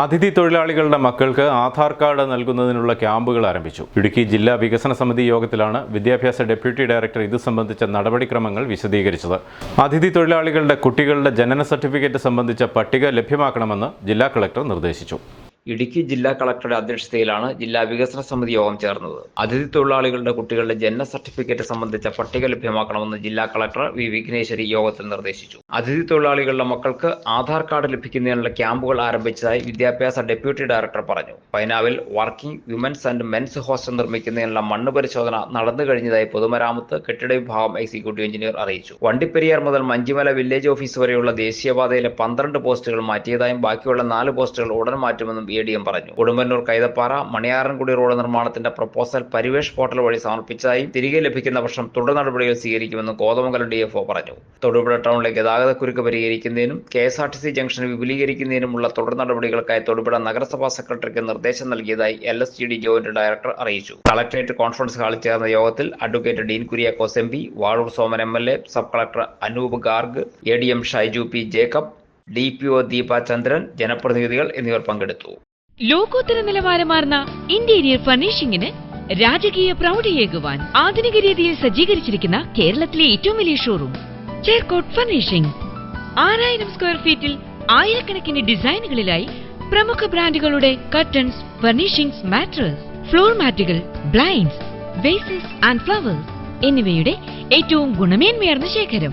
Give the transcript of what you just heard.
അതിഥി തൊഴിലാളികളുടെ മക്കൾക്ക് ആധാർ കാർഡ് നൽകുന്നതിനുള്ള ക്യാമ്പുകൾ ആരംഭിച്ചു. ഇടുക്കി ജില്ലാ വികസന സമിതി യോഗത്തിലാണ് വിദ്യാഭ്യാസ ഡെപ്യൂട്ടി ഡയറക്ടർ ഇത് സംബന്ധിച്ച നടപടിക്രമങ്ങൾ വിശദീകരിച്ചത്. അതിഥി തൊഴിലാളികളുടെ കുട്ടികളുടെ ജനന സർട്ടിഫിക്കറ്റ് സംബന്ധിച്ച പട്ടിക ലഭ്യമാക്കണമെന്ന് ജില്ലാ കളക്ടർ നിർദ്ദേശിച്ചു. ഇടുക്കി ജില്ലാ കളക്ടറുടെ അധ്യക്ഷതയിലാണ് ജില്ലാ വികസന സമിതി യോഗം ചേർന്നത്. അതിഥി തൊഴിലാളികളുടെ കുട്ടികളുടെ ജനന സർട്ടിഫിക്കറ്റ് സംബന്ധിച്ച പട്ടിക ലഭ്യമാക്കണമെന്ന് ജില്ലാ കളക്ടർ വി. വിഘ്നേശ്വരി യോഗത്തിൽ നിർദ്ദേശിച്ചു. അതിഥി തൊഴിലാളികളുടെ മക്കൾക്ക് ആധാർ കാർഡ് ലഭിക്കുന്നതിനുള്ള ക്യാമ്പുകൾ ആരംഭിച്ചതായി വിദ്യാഭ്യാസ ഡെപ്യൂട്ടി ഡയറക്ടർ പറഞ്ഞു. പൈനാവിൽ working women's and men's hostel നിർമ്മിക്കുന്നതിനുള്ള മണ്ണ് പരിശോധന നടന്നു കഴിഞ്ഞതായി പൊതുമരാമത്ത് കെട്ടിട വിഭാഗം എക്സിക്യൂട്ടീവ് എഞ്ചിനീയർ അറിയിച്ചു. വണ്ടിപ്പെരിയാർ മുതൽ മഞ്ചിമല വില്ലേജ് ഓഫീസ് വരെയുള്ള ദേശീയപാതയിലെ പന്ത്രണ്ട് പോസ്റ്റുകൾ മാറ്റിയതായും ബാക്കിയുള്ള നാല് പോസ്റ്റുകൾ ഉടൻ മാറ്റുമെന്നും എ ഡി എം പറഞ്ഞു. ഉടുമ്പന്നൂർ കൈതപ്പാറ മണിയാറൻകുടി റോഡ് നിർമ്മാണത്തിന്റെ പ്രപ്പോസൽ പരിവേഷ് പോർട്ടൽ വഴി സമർപ്പിച്ചതായും തിരികെ ലഭിക്കുന്ന വർഷം തുടർ നടപടികൾ സ്വീകരിക്കുമെന്നും കോതമംഗലം ഡി എഫ് പറഞ്ഞു. തൊടുപുഴ ടൗണിലെ ഗതാഗതക്കുരുക്ക് പരിഹരിക്കുന്നതിനും K S R T C junction വിപുലീകരിക്കുന്നതിനുമുള്ള തുടർ നടപടികൾക്കായി തൊടുപുഴ നഗരസഭാ സെക്രട്ടറിക്ക് നിർദ്ദേശം നൽകിയതായി L S G D joint director അറിയിച്ചു. കളക്ടറേറ്റ് കോൺഫറൻസ് ഹാളിൽ ചേർന്ന യോഗത്തിൽ advocate Dean Kuriakose M P Vazhoor Soman M L A sub collector Anoop Garg A D M Shaiju P Jacob D P O Deepa Chandran ജനപ്രതിനിധികൾ എന്നിവർ പങ്കെടുത്തു. ലോകോത്തര നിലവാരമാർന്ന interior ഫർണിഷിംഗിന് രാജകീയ പ്രൗഢിയേകുവാൻ ആധുനിക രീതിയിൽ സജ്ജീകരിച്ചിരിക്കുന്ന കേരളത്തിലെ ഏറ്റവും വലിയ ഷോറൂം ചേർക്കോട്ട് ഫർണിഷിംഗ് ആറായിരം സ്ക്വയർ ഫീറ്റിൽ ആയിരക്കണക്കിന് ഡിസൈനുകളിലായി പ്രമുഖ ബ്രാൻഡുകളുടെ കർട്ടൻസ് ഫർണിഷിംഗ്സ് മാട്രസ് ഫ്ലോർ മാറ്റുകൾ ബ്ലൈൻഡ്സ് വേസസ് ആൻഡ് ഫ്ലവേഴ്സ് എന്നിവയുടെ ഏറ്റവും ഗുണമേന്മയർന്ന ശേഖരം.